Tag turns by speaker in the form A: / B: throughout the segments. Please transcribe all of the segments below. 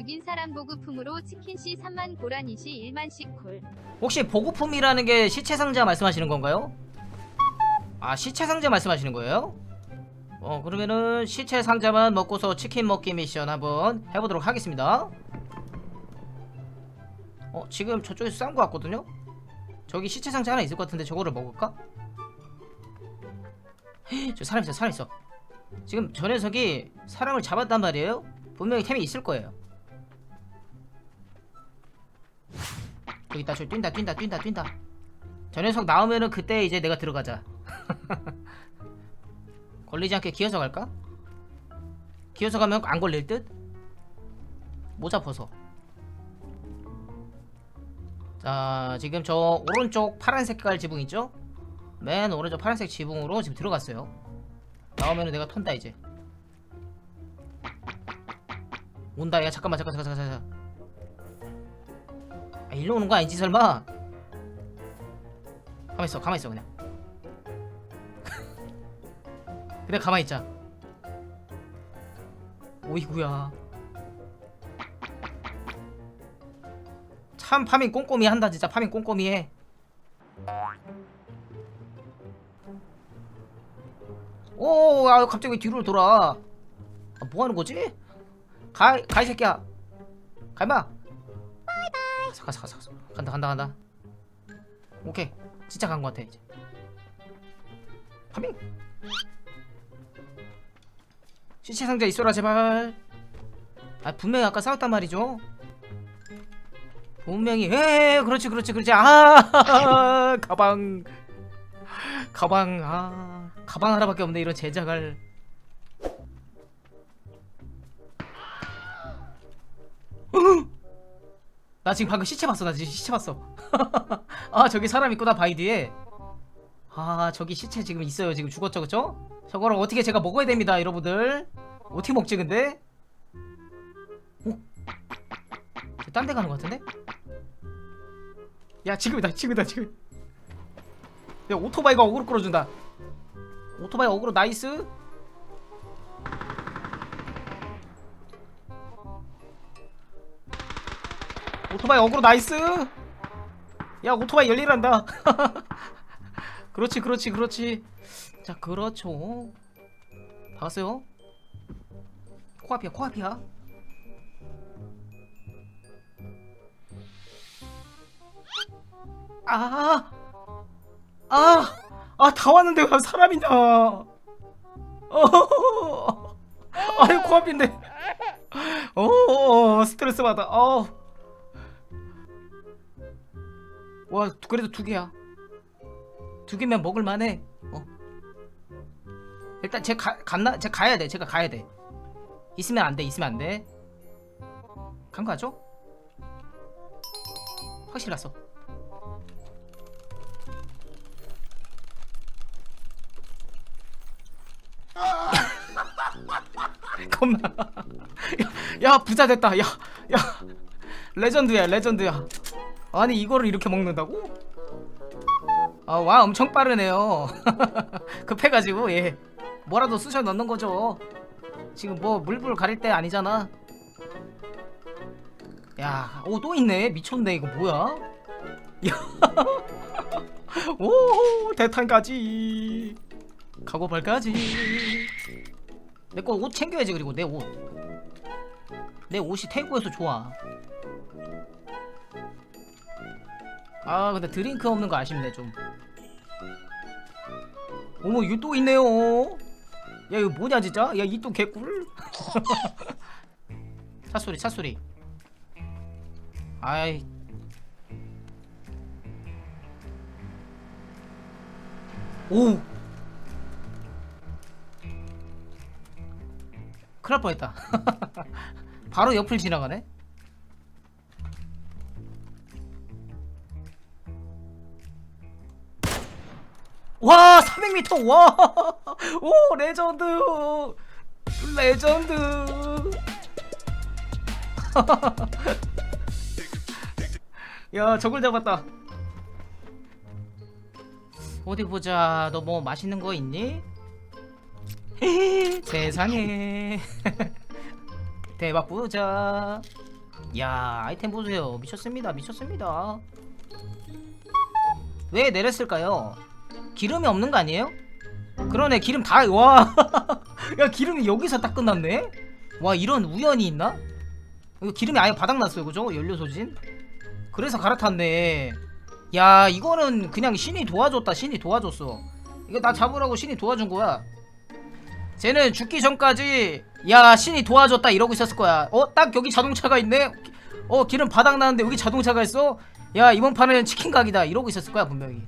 A: 죽인 사람 보급품으로 치킨시 3만 고라니시 1만씩 콜.
B: 혹시 보급품이라는 게 시체 상자 말씀하시는 건가요? 아 시체 상자 말씀하시는 거예요? 어 그러면은 시체 상자만 먹고서 치킨 먹기 미션 한번 해보도록 하겠습니다 어 지금 저쪽에서 싸운 것 같거든요? 저기 시체 상자 하나 있을 것 같은데 저거를 먹을까? 헤, 저 사람 있어 사람 있어 지금 저 녀석이 사람을 잡았단 말이에요? 분명히 템이 있을 거예요 저기 있다 저기 뛴다 뛴다 뛴다 뛴다. 저 녀석 나오면은 그때 이제 내가 들어가자. 걸리지 않게 기어서 갈까? 기어서 가면 안 걸릴 듯? 모자 벗어. 자 지금 저 오른쪽 파란 색 깔 지붕 있죠? 맨 오른쪽 파란색 지붕으로 지금 들어갔어요. 나오면은 내가 턴다 이제. 온다. 야 잠깐만 잠깐 잠깐 잠깐 잠깐 아, 일로 오는 거 아니지 설마? 가만 있어, 가만 있어 그냥. 그냥 가만 있자. 오이구야. 참 파밍 꼼꼼히 한다 진짜 파밍 꼼꼼히 해. 오, 아 갑자기 왜 뒤로 돌아? 아, 뭐 하는 거지? 가, 가 이 새끼야. 가 잠깐 잠깐 잠깐 간다 간다 간다. 오케이. 진짜 간 것 같아 이제. 파밍! 시체 상자 있어라 제발. 아 분명히 아까 싸웠단 말이죠? 분명히 에 그렇지 그렇지 그렇지. 아 가방. 가방 아 가방 하나밖에 없네 이런 제작을 나 지금 방금 시체 봤어 나 지금 시체 봤어 아 저기 사람 있구나 바위 뒤에 아 저기 시체 지금 있어요 지금 죽었죠 그쵸? 저거를 어떻게 제가 먹어야 됩니다 여러분들 어떻게 먹지 근데? 어? 딴데 가는 것 같은데? 야 지금이다 지금이다 지금 야 오토바이가 어그로 끌어준다 오토바이 어그로 나이스 오토바이 어그로 나이스. 야 오토바이 열일한다. 그렇지 그렇지 그렇지. 자 그렇죠. 봤어요? 코앞이야 코앞이야. 아, 아아아다 왔는데 왜 사람이냐. 어 아유 코앞인데. 어 스트레스 받아. 어 와 그래도 두 개야. 두 개면 먹을 만해. 어. 일단 제 가, 갔나? 제 가야 돼. 제가 가야 돼. 있으면 안돼. 있으면 안돼. 간거 같죠? 확실히 났어. 겁나. 야, 야 부자 됐다. 야야. 레전드야 레전드야 아니 이거를 이렇게 먹는다고? 아와 엄청 빠르네요. 급해가지고 예. 뭐라도 쑤셔 넣는 거죠. 지금 뭐 물불 가릴 때 아니잖아. 야오 또 있네. 미쳤네 이거 뭐야? 야오 대탄까지. 가고발까지. 내 거 옷 챙겨야지 그리고 내 옷. 내 옷이 태국에서 좋아 아 근데 드링크 없는 거 아쉽네 좀. 어머 이거 또 있네요. 야 이거 뭐냐 진짜? 야 이 또 개꿀. 차소리 차소리. 아이. 오! 큰일 날 뻔했다. 바로 옆을 지나가네 와 400m 와오 레전드. 레전드. 야 저걸 잡았다. 어디 보자. 너 뭐 맛있는 거 있니? 세상에. 대박 부자. 야 아이템 보세요. 미쳤습니다. 미쳤습니다. 왜 내렸을까요? 기름이 없는 거 아니에요? 그러네 기름 다 와 야 기름이 여기서 딱 끝났네? 와 이런 우연이 있나? 이거 기름이 아예 바닥났어요 그죠? 연료 소진? 그래서 갈아탔네. 야 이거는 그냥 신이 도와줬다 신이 도와줬어. 이거 나 잡으라고 신이 도와준 거야. 쟤는 죽기 전까지 야 신이 도와줬다 이러고 있었을 거야. 어 딱 여기 자동차가 있네? 어 기름 바닥 나는데 여기 자동차가 있어? 야 이번 판은 치킨 각이다 이러고 있었을 거야 분명히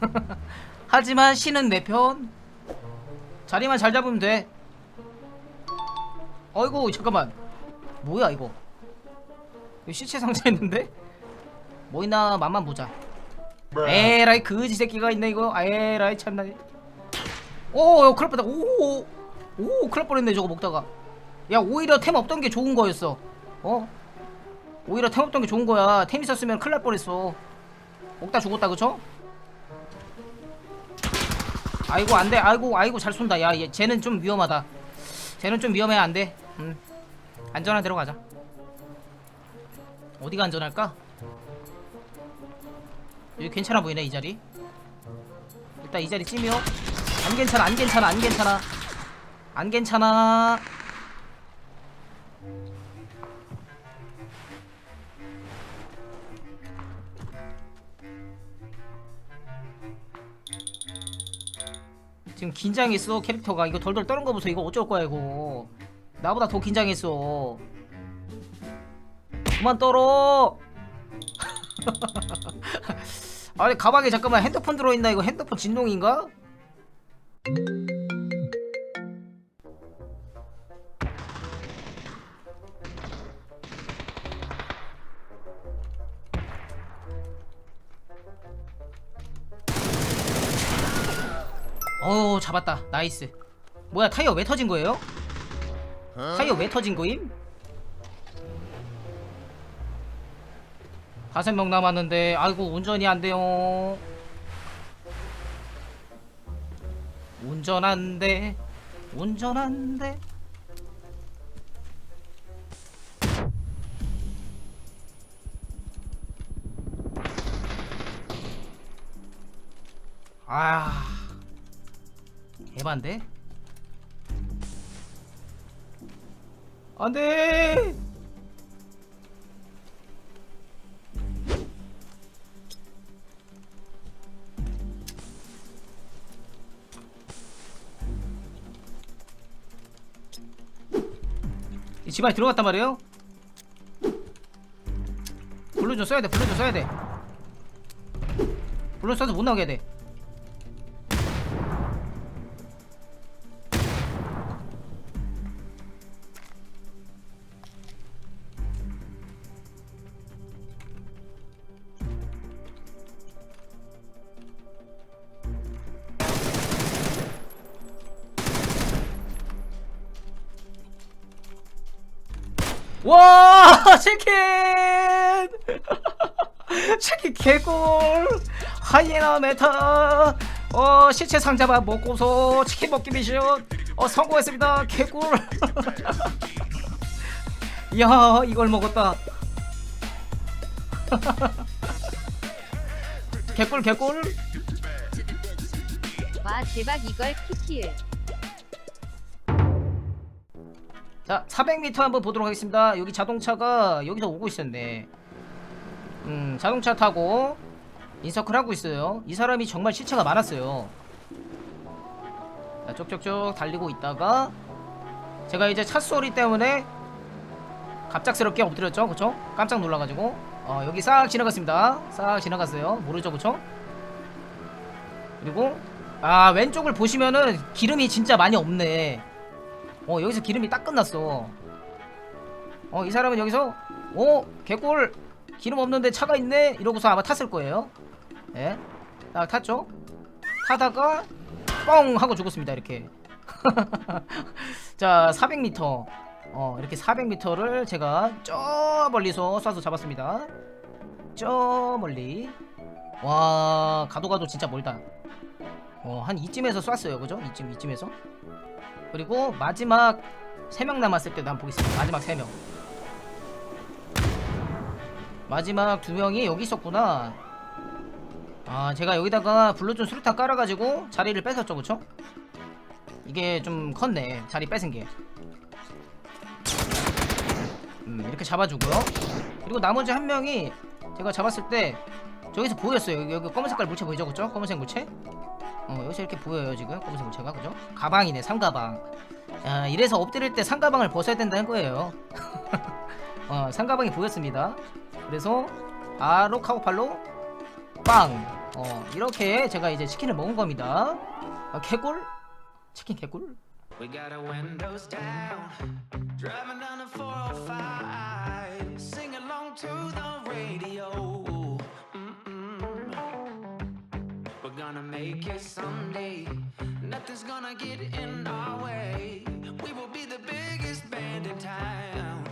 B: 하지만 신은 내 편. 자리만 잘 잡으면 돼. 어이구 잠깐만. 뭐야 이거? 시체 상자 있는데? 뭐 있나 맛만 보자. 에라이 그지 새끼가 있네 이거. 아, 에라이 참나. 오 큰일 뻔다. 오오 오, 큰일 뻔했네 저거 먹다가. 야 오히려 템 없던 게 좋은 거였어. 어? 오히려 템 없던 게 좋은 거야. 템 있었으면 날 뻔했어. 먹다 죽었다 그쵸 아이고 안돼. 아이고 아이고 잘 쏜다. 야 얘, 쟤는 좀 위험하다. 쟤는 좀 위험해 안돼. 음. 안전한 데로 가자. 어디가 안전할까? 여기 괜찮아 보이네 이 자리. 일단 이 자리 찜이요. 안 괜찮아 안 괜찮아 안 괜찮아. 안 괜찮아 지금 긴장했어 캐릭터가. 이거 덜덜 떠는 거 보세요 이거 어쩔 거야 이거. 나보다 더 긴장했어. 그만 떨어. 아니 가방에 잠깐만 핸드폰 들어있나? 이거 핸드폰 진동인가? 어 잡았다 나이스 뭐야 타이어 왜 터진 거예요? 타이어 왜 터진 거임? 다섯 명 남았는데 아이고 운전이 안 돼요. 운전한데 운전한데 아 에반데 안돼 이 집안에 들어갔단 말이에요? 블루 좀 써야 돼, 블루 좀 써야 돼. 블루 써서 못 나오게 해야 돼. 와 치킨! 치킨 개꿀! 하이에나 메타! 어 시체 상자만 먹고서 치킨 먹기 미션! 어 성공했습니다. 개꿀! 이야 이걸 먹었다. 개꿀 개꿀!
A: 와 대박 이걸 키키을
B: 자 400m 한번 보도록 하겠습니다. 여기 자동차가 여기서 오고 있었네. 음 자동차 타고 인서클 하고 있어요. 이 사람이 정말 시체가 많았어요. 자 쪽쪽쪽 달리고 있다가 제가 이제 차 소리 때문에 갑작스럽게 엎드렸죠. 그쵸? 깜짝 놀라가지고. 어 여기 싹 지나갔습니다. 싹 지나갔어요. 모르죠 그쵸? 그리고 아 왼쪽을 보시면은 기름이 진짜 많이 없네 어 여기서 기름이 딱 끝났어. 어 이 사람은 여기서 어 개꿀! 기름 없는데 차가 있네? 이러고서 아마 탔을 거예요. 예? 딱 탔죠? 타다가 뻥! 하고 죽었습니다 이렇게. 자 400m 어 이렇게 400m를 제가 저 멀리서 쏴서 잡았습니다. 저 멀리. 와 가도 가도 진짜 멀다. 어 한 이쯤에서 쐈어요 그죠? 이쯤 이쯤에서 그리고 마지막 3명 남았을 때도 한번 보겠습니다. 마지막 3명. 마지막 두 명이 여기 있었구나. 아 제가 여기다가 블루존 수류탄 깔아가지고 자리를 뺏었죠 그쵸? 이게 좀 컸네 자리 뺏은 게. 음, 이렇게 잡아주고요. 그리고 나머지 한 명이 제가 잡았을 때 저기서 보였어요. 여기, 여기 검은 색깔 물체 보이죠 그쵸? 검은색 물체 어 여기서 이렇게 보여요 지금? 검은색 물체가? 그죠? 가방이네 상가방. 아 이래서 엎드릴 때 상가방을 벗어야 된다는 거예요. 어 상가방이 보였습니다. 그래서 바로 카고 팔로 빵. 어, 이렇게 제가 이제 치킨을 먹은 겁니다. 아, 개꿀? 치킨 개꿀?
C: Make it someday. Nothing's gonna get in our way. We will be the biggest band in town.